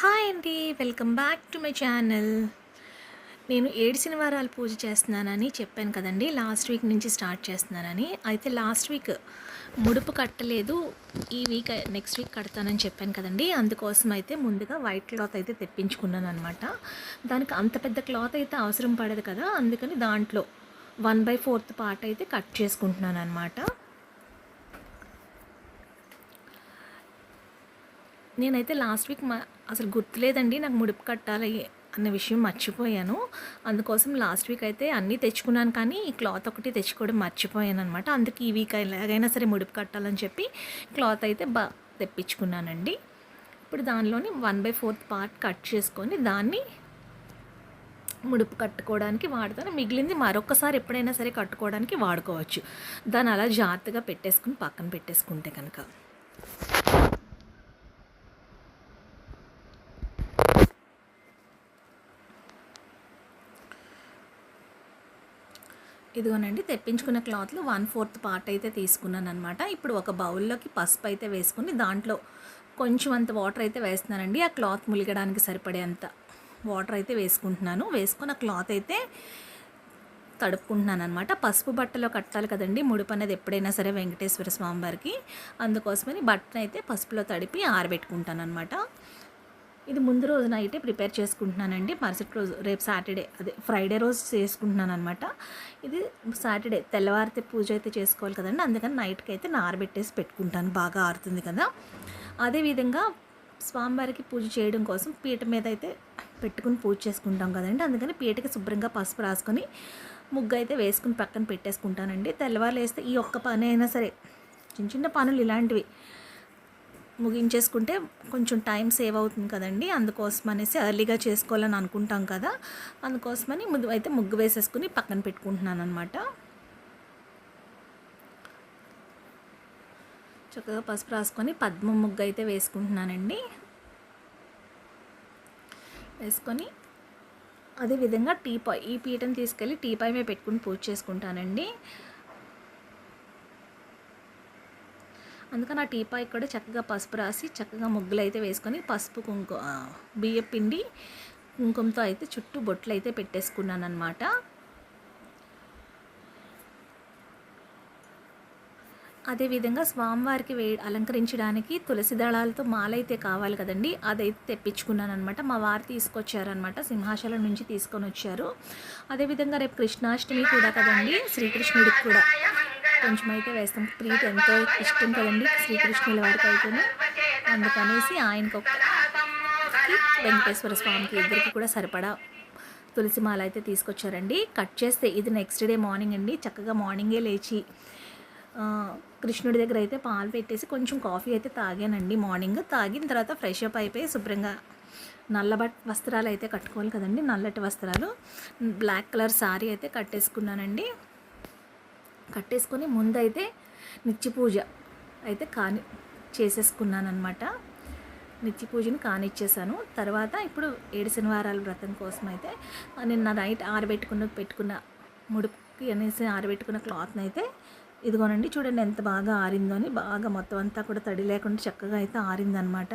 Hi అండి welcome back to my channel. నేను ఏడు శనివారాలు పూజ చేస్తున్నానని చెప్పాను కదండి లాస్ట్ వీక్ నుంచి స్టార్ట్ చేస్తున్నానని. అయితే లాస్ట్ వీక్ ముడుపు కట్టలేదు ఈ వీక్ నెక్స్ట్ వీక్ కడతానని చెప్పాను కదండి. అందుకోసం అయితే ముందుగా వైట్ క్లాత్ అయితే తెప్పించుకున్నాను అనమాట దానికి అంత పెద్ద క్లాత్ అయితే అవసరం పడదు కదా అందుకని దాంట్లో వన్ బై ఫోర్త్ పార్ట్ అయితే కట్ చేసుకుంటున్నాను అనమాట నేనైతే లాస్ట్ వీక్ మా అసలు గుర్తులేదండి నాకు ముడుపు కట్టాలి అన్న విషయం మర్చిపోయాను. అందుకోసం లాస్ట్ వీక్ అయితే అన్నీ తెచ్చుకున్నాను కానీ ఈ క్లాత్ ఒకటి తెచ్చుకోవడం మర్చిపోయాను అనమాట అందుకే ఈ వీక్ ఎలాగైనా సరే ముడుపు కట్టాలని చెప్పి క్లాత్ అయితే బా తెప్పించుకున్నానండి. ఇప్పుడు దానిలోని one by fourth part cut చేసుకొని దాన్ని ముడుపు కట్టుకోవడానికి వాడతాను. మిగిలింది మరొకసారి ఎప్పుడైనా సరే కట్టుకోవడానికి వాడుకోవచ్చు. దాన్ని అలా జాగ్రత్తగా పెట్టేసుకుని పక్కన పెట్టేసుకుంటే కనుక. ఇదిగోనండి తెప్పించుకున్న క్లాత్లో వన్ ఫోర్త్ పార్ట్ అయితే తీసుకున్నాను అనమాట ఇప్పుడు ఒక బౌల్లోకి పసుపు అయితే వేసుకుని దాంట్లో కొంచెం అంత వాటర్ అయితే వేస్తున్నానండి. ఆ క్లాత్ ములిగడానికి సరిపడేంత వాటర్ అయితే వేసుకుంటున్నాను. వేసుకున్న క్లాత్ అయితే తడుపుకుంటున్నాను అనమాట పసుపు బట్టలో కట్టాలి కదండి ముడుపు అనేది ఎప్పుడైనా సరే వెంకటేశ్వర స్వామి వారికి. అందుకోసమని బట్టను అయితే పసుపులో తడిపి ఆరబెట్టుకుంటాను అనమాట ఇది ముందు రోజు అయితే ప్రిపేర్ చేసుకుంటున్నానండి. మరుసటి రోజు రేపు సాటర్డే అదే ఫ్రైడే రోజు చేసుకుంటున్నాను అనమాట ఇది సాటర్డే తెల్లవారితే పూజ అయితే చేసుకోవాలి కదండి. అందుకని నైట్కి అయితే నారబెట్టేసి పెట్టుకుంటాను. బాగా ఆరుతుంది కదా. అదేవిధంగా స్వామివారికి పూజ చేయడం కోసం పీట మీద అయితే పెట్టుకుని పూజ చేసుకుంటాం కదండి. అందుకని పీటకి శుభ్రంగా పసుపు రాసుకొని ముగ్గు అయితే వేసుకుని పక్కన పెట్టేసుకుంటానండి. తెల్లవారులు వేస్తే ఈ ఒక్క పని అయినా సరే చిన్న చిన్న పనులు ఇలాంటివి ముగించేసుకుంటే కొంచెం టైం సేవ్ అవుతుంది కదండి. అందుకోసం అనేసి ఎర్లీగా చేసుకోవాలని అనుకుంటాం కదా. అందుకోసమని ముందు అయితే ముగ్గు వేసేసుకుని పక్కన పెట్టుకుంటున్నాను అనమాట చక్కగా పసుపు రాసుకొని పద్మ ముగ్గు అయితే వేసుకుంటున్నానండి. వేసుకొని అదేవిధంగా టీపాయ్ ఈ పీటను తీసుకెళ్ళి టీపాయ్ మీద పెట్టుకుని పూజ చేసుకుంటానండి. అందుకని ఆ టీపాయ్ కూడా చక్కగా పసుపు రాసి చక్కగా ముగ్గులు అయితే వేసుకొని పసుపు కుంకు బియ్య పిండి కుంకుమతో అయితే చుట్టూ బొట్లు అయితే పెట్టేసుకున్నాను అనమాట అదేవిధంగా స్వామివారికి వే అలంకరించడానికి తులసి దళాలతో మాలైతే కావాలి కదండి. అదైతే తెప్పించుకున్నాను అనమాట మా వారు తీసుకొచ్చారనమాట సింహాచలం నుంచి తీసుకొని వచ్చారు. అదేవిధంగా రేపు కృష్ణాష్టమి కూడా కదండి. శ్రీకృష్ణుడికి కూడా. కొంచెం అయితే వేస్తాం ప్రీతి ఎంతో ఇష్టం కదండి శ్రీకృష్ణుల వారికి అయితేనే. అందుకనేసి ఆయనకు వెంకటేశ్వర స్వామికి ఇద్దరికి కూడా సరిపడా తులసి మాల అయితే తీసుకొచ్చారండి. కట్ చేస్తే ఇది నెక్స్ట్ డే మార్నింగ్ అండి. చక్కగా మార్నింగే లేచి కృష్ణుడి దగ్గర అయితే పాలు పెట్టేసి కొంచెం కాఫీ అయితే తాగానండి. మార్నింగ్ తాగిన తర్వాత ఫ్రెష్ అప్ అయిపోయి శుభ్రంగా నల్లబట్ వస్త్రాలు అయితే కట్టుకోవాలి కదండి. నల్లటి వస్త్రాలు బ్లాక్ కలర్ శారీ అయితే కట్టేసుకున్నానండి. కట్టేసుకొని ముందైతే నిత్య పూజ అయితే కాని చేసేసుకున్నానమాట నిత్య పూజని కానిచ్చేసాను. తర్వాత ఇప్పుడు ఏడు శనివారాల వ్రతం కోసం అయితే నిన్న నైట్ ఆరబెట్టుకున్న పెట్టుకున్న ముడుపుకి అనేసి ఆరబెట్టుకున్న క్లాత్ని అయితే ఇదిగోనండి చూడండి ఎంత బాగా ఆరిందో అని. బాగా మొత్తం అంతా కూడా తడి లేకుండా చక్కగా అయితే ఆరిందనమాట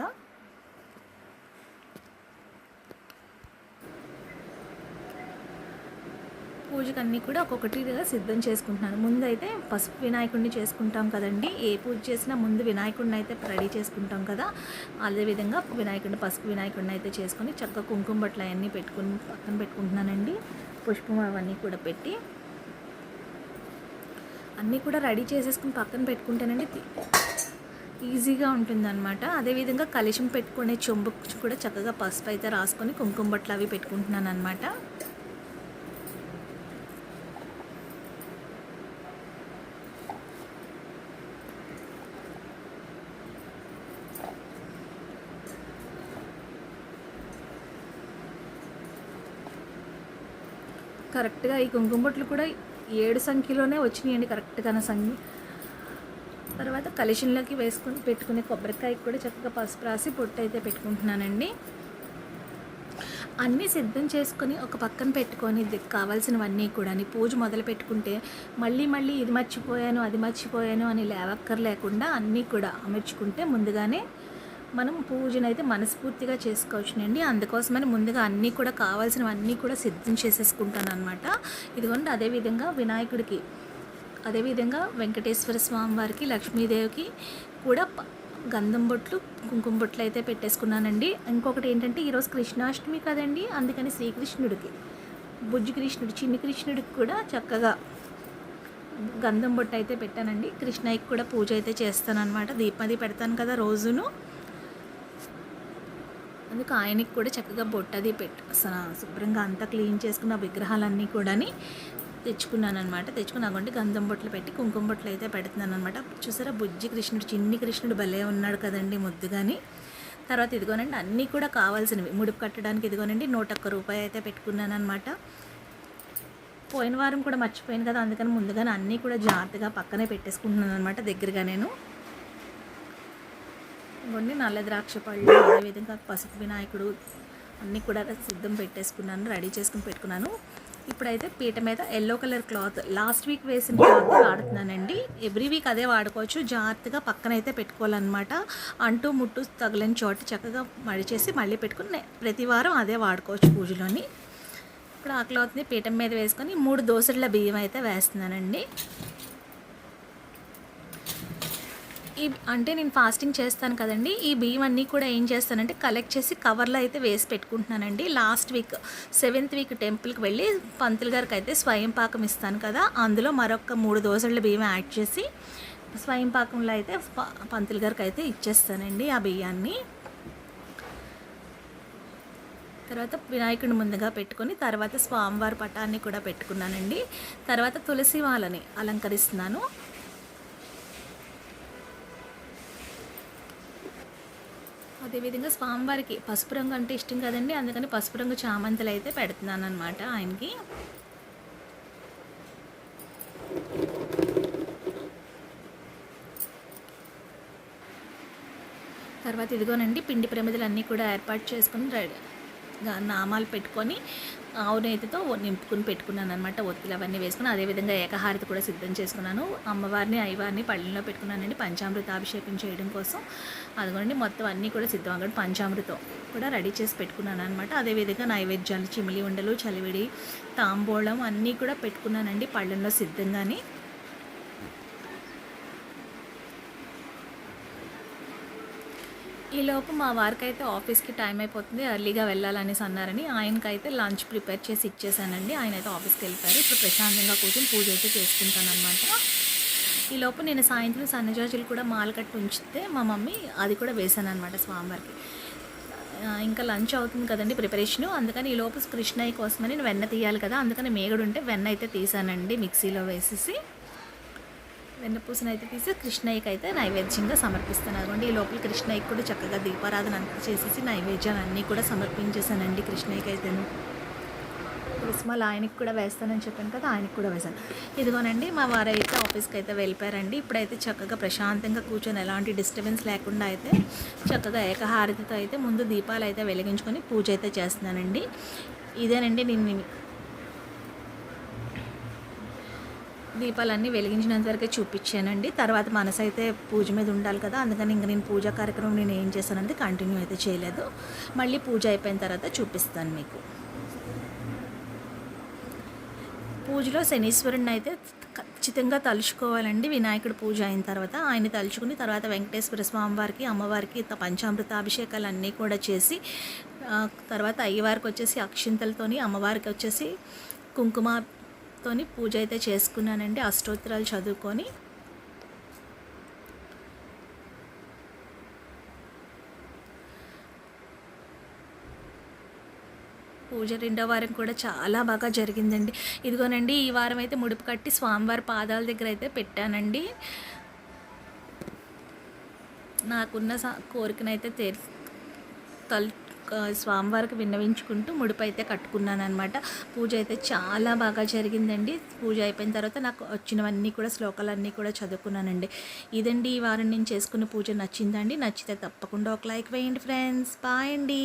పూజకి అన్నీ కూడా ఒక్కొక్కటిగా సిద్ధం చేసుకుంటున్నాను. ముందు అయితే పసుపు వినాయకుడిని చేసుకుంటాం కదండి. ఏ పూజ చేసినా ముందు వినాయకుడిని అయితే రెడీ చేసుకుంటాం కదా. అదేవిధంగా వినాయకుడిని పసుపు వినాయకుడిని అయితే చేసుకొని చక్కగా కుంకుమ బట్టలు అవన్నీ పెట్టుకుని పక్కన పెట్టుకుంటున్నానండి. పుష్పం అవన్నీ కూడా పెట్టి అన్నీ కూడా రెడీ చేసేసుకుని పక్కన పెట్టుకుంటానండి ఈజీగా ఉంటుందన్నమాట. అదేవిధంగా కలిశం పెట్టుకునే చెంబు కూడా చక్కగా పసుపు అయితే రాసుకొని కుంకుమ బట్టలు అవి పెట్టుకుంటున్నాను అనమాట కరెక్ట్గా ఈ కుంకుమ బొట్లు కూడా ఏడు సంఖ్యలోనే వచ్చినాయండి కరెక్ట్గా నా సంఖ్య తర్వాత కలిషన్లోకి వేసుకుని పెట్టుకునే కొబ్బరికాయకి కూడా చక్కగా పసుపు రాసి పొట్టు అయితే పెట్టుకుంటున్నానండి. అన్నీ సిద్ధం చేసుకొని ఒక పక్కన పెట్టుకొని కావాల్సినవన్నీ కూడా పూజ మొదలు పెట్టుకుంటే మళ్ళీ మళ్ళీ ఇది మర్చిపోయాను అది మర్చిపోయాను అని లేవక్కర్ లేకుండా అన్నీ కూడా అమర్చుకుంటే ముందుగానే మనం పూజనైతే మనస్ఫూర్తిగా చేసుకోవచ్చునండి. అందుకోసమని ముందుగా అన్నీ కూడా కావాల్సినవన్నీ కూడా సిద్ధం చేసేసుకుంటాను అనమాట ఇదిగోండి అదేవిధంగా వినాయకుడికి అదేవిధంగా వెంకటేశ్వర స్వామి వారికి లక్ష్మీదేవికి కూడా గంధం బొట్లు కుంకుమ బొట్లు అయితే పెట్టేసుకున్నానండి. ఇంకొకటి ఏంటంటే ఈరోజు కృష్ణాష్టమి కదండి అందుకని శ్రీకృష్ణుడికి బుజ్జి కృష్ణుడు చిన్ని కృష్ణుడికి కూడా చక్కగా గంధం బొట్టు అయితే పెట్టానండి. కృష్ణయ్యకి కూడా పూజ అయితే చేస్తాను అనమాట దీపది పెడతాను కదా రోజును. అందుకు ఆయనకి కూడా చక్కగా బొట్టది పెట్టు. అసలు శుభ్రంగా అంతా క్లీన్ చేసుకున్న విగ్రహాలన్నీ కూడాని తెచ్చుకున్నాను అనమాట తెచ్చుకుని గంధం బొట్లు పెట్టి కుంకుమ బొట్లు అయితే పెడుతున్నాను అనమాట చూసారా బుజ్జి కృష్ణుడు చిన్ని కృష్ణుడు భలే ఉన్నాడు కదండి ముద్దుగాని. తర్వాత ఇదిగోనండి అన్నీ కూడా కావాల్సినవి. ముడుపు కట్టడానికి ఇదిగోనండి నూట ఒక్క రూపాయి అయితే పెట్టుకున్నాను అనమాట పోయిన వారం కూడా మర్చిపోయాను కదా అందుకని ముందుగానే అన్నీ కూడా జాగ్రత్తగా పక్కనే పెట్టేసుకుంటున్నాను అనమాట దగ్గరగా నేను. కొన్ని నల్ల ద్రాక్ష పళ్ళు అదేవిధంగా పసుపు వినాయకుడు అన్నీ కూడా సిద్ధం పెట్టేసుకున్నాను రెడీ చేసుకుని పెట్టుకున్నాను. ఇప్పుడైతే పీట మీద yellow colour cloth last week వేసిన క్లాత్ వాడుతున్నానండి. ఎవ్రీ వీక్ అదే వాడుకోవచ్చు. జాగ్రత్తగా పక్కన అయితే పెట్టుకోవాలన్నమాట. అంటూ ముట్టు తగలని చోట చక్కగా మడిచేసి మళ్ళీ పెట్టుకుని ప్రతి వారం అదే వాడుకోవచ్చు పూజలోని. ఇప్పుడు ఆ క్లాత్ని పీఠం మీద వేసుకొని మూడు దోసల బియ్యం అయితే వేస్తున్నానండి. ఈ అంటే నేను ఫాస్టింగ్ చేస్తాను కదండి ఈ బియ్యం అన్నీ కూడా ఏం చేస్తానంటే కలెక్ట్ చేసి కవర్లో అయితే వేసి పెట్టుకుంటున్నానండి. లాస్ట్ వీక్ సెవెంత్ వీక్ టెంపుల్కి వెళ్ళి పంతులు గారికి అయితే స్వయం పాకం ఇస్తాను కదా అందులో మరొక మూడు దోశల బియ్యం యాడ్ చేసి స్వయం పాకంలో అయితే పంతులు గారికి అయితే ఇచ్చేస్తానండి ఆ బియ్యాన్ని. తర్వాత వినాయకుడిని ముందుగా పెట్టుకొని తర్వాత స్వామివారి పటాన్ని కూడా పెట్టుకున్నానండి. తర్వాత తులసి మాలని అలంకరిస్తున్నాను. అదేవిధంగా స్వామివారికి పసుపు రంగు అంటే ఇష్టం కదండి. అందుకని పసుపు రంగు చామంతులు అయితే పెడుతున్నాను అనమాట ఆయనకి. తర్వాత ఇదిగోనండి పిండి ప్రమిదలు అన్నీ కూడా ఏర్పాటు చేసుకుని రెడీ నామాలు పెట్టుకొని ఆవు నేతితో నింపుకుని పెట్టుకున్నాను అనమాట ఒత్తులు అవన్నీ వేసుకుని అదేవిధంగా ఏకహారతి కూడా సిద్ధం చేసుకున్నాను. అమ్మవారిని అయ్యవారిని పళ్ళెంలో పెట్టుకున్నానండి. పంచామృత అభిషేకం చేయడం కోసం. అదిగోండి మొత్తం అన్నీ కూడా సిద్ధం అక్కడ. పంచామృతం కూడా రెడీ చేసి పెట్టుకున్నాను అనమాట అదేవిధంగా నైవేద్యాలు చిమిలి ఉండలు చలివిడి తాంబూలం అన్నీ కూడా పెట్టుకున్నానండి. పళ్ళెంలో సిద్ధంగానే. ఈలోపు మా వారికి అయితే ఆఫీస్కి టైం అయిపోతుంది ఎర్లీగా వెళ్ళాలనేసి అన్నారని ఆయనకైతే లంచ్ ప్రిపేర్ చేసి ఇచ్చేసానండి. ఆయన అయితే ఆఫీస్కి వెళ్ళిపోయారు. ఇప్పుడు ప్రశాంతంగా కూర్చొని పూజ అయితే చేసుకుంటానమాట ఈలోపు నేను సాయంత్రం సన్నజాజులు కూడా మాల కట్టి ఉంచితే మా మమ్మీ అది కూడా వేసాను అనమాట స్వామివారికి ఇంకా లంచ్ అవుతుంది కదండి ప్రిపరేషను. అందుకని ఈ లోపు కృష్ణయ్య కోసమని నేను వెన్న తీయాలి కదా అందుకని మేగడు ఉంటే వెన్న అయితే తీసానండి మిక్సీలో వేసేసి. వెన్నపూసను అయితే తీసి కృష్ణయ్యకి అయితే నైవేద్యంగా సమర్పిస్తాను అండి ఈ లోపల కృష్ణయ్యకి కూడా చక్కగా దీపారాధన అంతా చేసేసి నైవేద్యాలు అన్నీ కూడా సమర్పించేశానండి కృష్ణయ్యకి అయితేను కుసుమాలు ఆయనకి కూడా వేస్తానని చెప్పాను కదా ఆయనకి కూడా వేశాను. ఇదిగోనండి మా వారైతే ఆఫీస్కి అయితే వెళ్ళిపోయారండి. ఇప్పుడైతే చక్కగా ప్రశాంతంగా కూర్చొని ఎలాంటి డిస్టర్బెన్స్ లేకుండా అయితే చక్కగా ఏకహారతితో అయితే ముందు దీపాలు అయితే వెలిగించుకొని పూజ అయితే చేస్తున్నానండి. ఇదేనండి నేను దీపాలన్నీ వెలిగించినంతవరకే చూపించానండి. తర్వాత మనసు అయితే పూజ మీద ఉండాలి కదా అందుకని ఇంకా నేను పూజా కార్యక్రమం నేను ఏం చేశానంటే కంటిన్యూ అయితే చేయలేదు. మళ్ళీ పూజ అయిపోయిన తర్వాత చూపిస్తాను మీకు. పూజలో శనీశ్వరుని అయితే ఖచ్చితంగా తలుచుకోవాలండి. వినాయకుడు పూజ అయిన తర్వాత ఆయన తలుచుకుని తర్వాత వెంకటేశ్వర స్వామి వారికి అమ్మవారికి పంచామృత అభిషేకాలు అన్నీ కూడా చేసి తర్వాత అయ్యవారికి వచ్చేసి అక్షింతలతోని అమ్మవారికి వచ్చేసి కుంకుమ కుంకుమతోని పూజ అయితే చేసుకున్నానండి. అష్టోత్తరాలు చదువుకొని. పూజ రెండో వారం కూడా చాలా బాగా జరిగిందండి. ఇదిగోనండి ఈ వారం అయితే ముడుపు కట్టి స్వామివారి పాదాల దగ్గర అయితే పెట్టానండి. నాకున్న కోరికనైతే తే తల్ స్వామివారికి విన్నవించుకుంటూ ముడుపు అయితే కట్టుకున్నాను అనమాట పూజ అయితే చాలా బాగా జరిగిందండి. పూజ అయిపోయిన తర్వాత నాకు వచ్చినవన్నీ కూడా శ్లోకాలన్నీ కూడా చదువుకున్నానండి. ఇదండి ఈ వారం నేను చేసుకున్న పూజ. నచ్చిందండి? నచ్చితే తప్పకుండా ఒక లైక్ వేయండి ఫ్రెండ్స్. బాయ్ అండి.